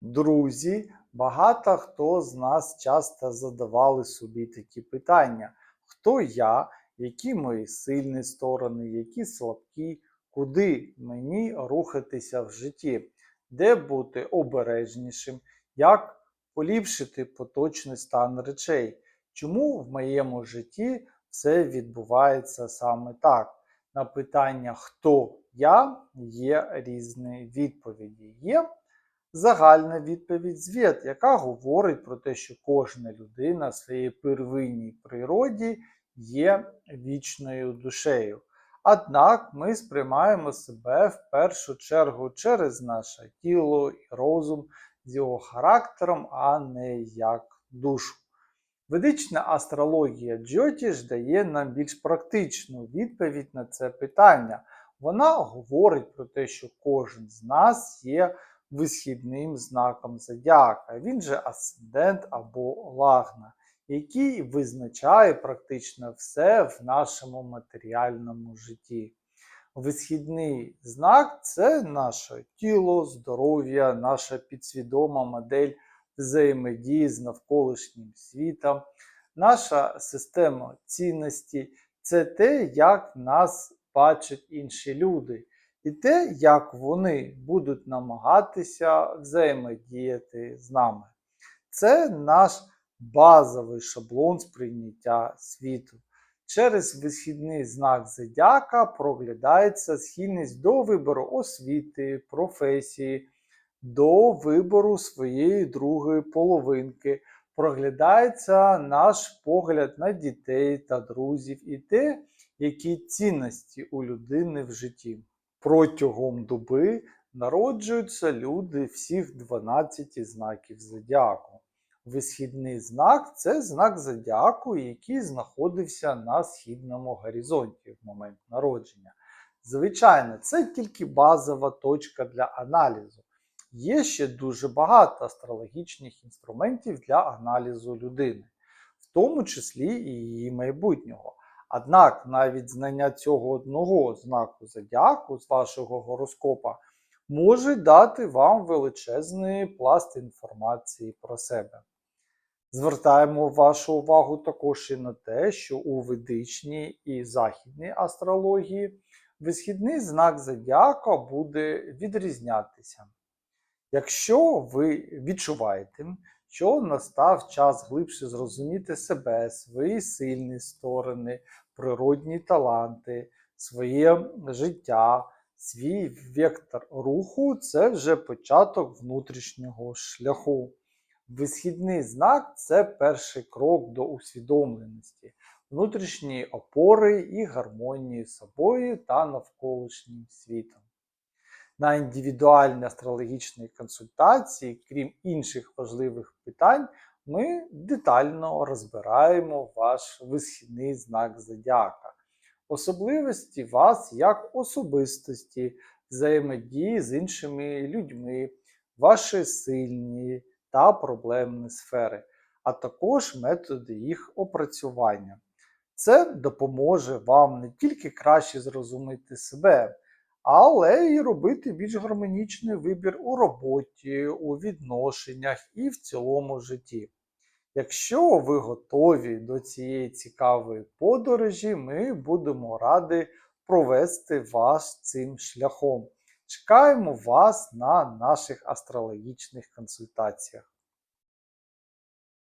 Друзі, багато хто з нас часто задавали собі такі питання: хто я, які мої сильні сторони, які слабкі, куди мені рухатися в житті, де бути обережнішим, як поліпшити поточний стан речей, чому в моєму житті все відбувається саме так? На питання, хто я, є різні відповіді. Є загальна відповідь звіт, яка говорить про те, що кожна людина в своїй первинній природі є вічною душею. Однак ми сприймаємо себе в першу чергу через наше тіло і розум з його характером, а не як душу. Ведична астрологія Джотіш дає нам більш практичну відповідь на це питання. Вона говорить про те, що кожен з нас є висхідним знаком зодіака. Він же асцендент або лагна, який визначає практично все в нашому матеріальному житті. Висхідний знак це наше тіло, здоров'я, наша підсвідома модель взаємодії з навколишнім світом, наша система цінності це те, як нас бачать інші люди, і те, як вони будуть намагатися взаємодіяти з нами. Це наш базовий шаблон сприйняття світу. Через висхідний знак зодіака проглядається схильність до вибору освіти, професії, до вибору своєї другої половинки. Проглядається наш погляд на дітей та друзів і те, які цінності у людини в житті. Протягом доби народжуються люди всіх 12 знаків зодіаку. Висхідний знак це знак зодіаку, який знаходився на східному горизонті в момент народження. Звичайно, це тільки базова точка для аналізу. Є ще дуже багато астрологічних інструментів для аналізу людини, в тому числі і її майбутнього. Однак навіть знання цього одного знаку зодіаку з вашого гороскопа може дати вам величезний пласт інформації про себе. Звертаємо вашу увагу також і на те, що у ведичній і західній астрології висхідний знак зодіака буде відрізнятися. Якщо ви відчуваєте, що настав час глибше зрозуміти себе, свої сильні сторони, природні таланти, своє життя, свій вектор руху це вже початок внутрішнього шляху. Висхідний знак це перший крок до усвідомленості, внутрішньої опори і гармонії з собою та навколишнім світом. На індивідуальній астрологічній консультації, крім інших важливих питань, ми детально розбираємо ваш висхідний знак зодіака, особливості вас як особистості, взаємодії з іншими людьми, ваші сильні та проблемні сфери, а також методи їх опрацювання. Це допоможе вам не тільки краще зрозуміти себе, але й робити більш гармонічний вибір у роботі, у відношеннях і в цілому житті. Якщо ви готові до цієї цікавої подорожі, ми будемо раді провести вас цим шляхом. Чекаємо вас на наших астрологічних консультаціях.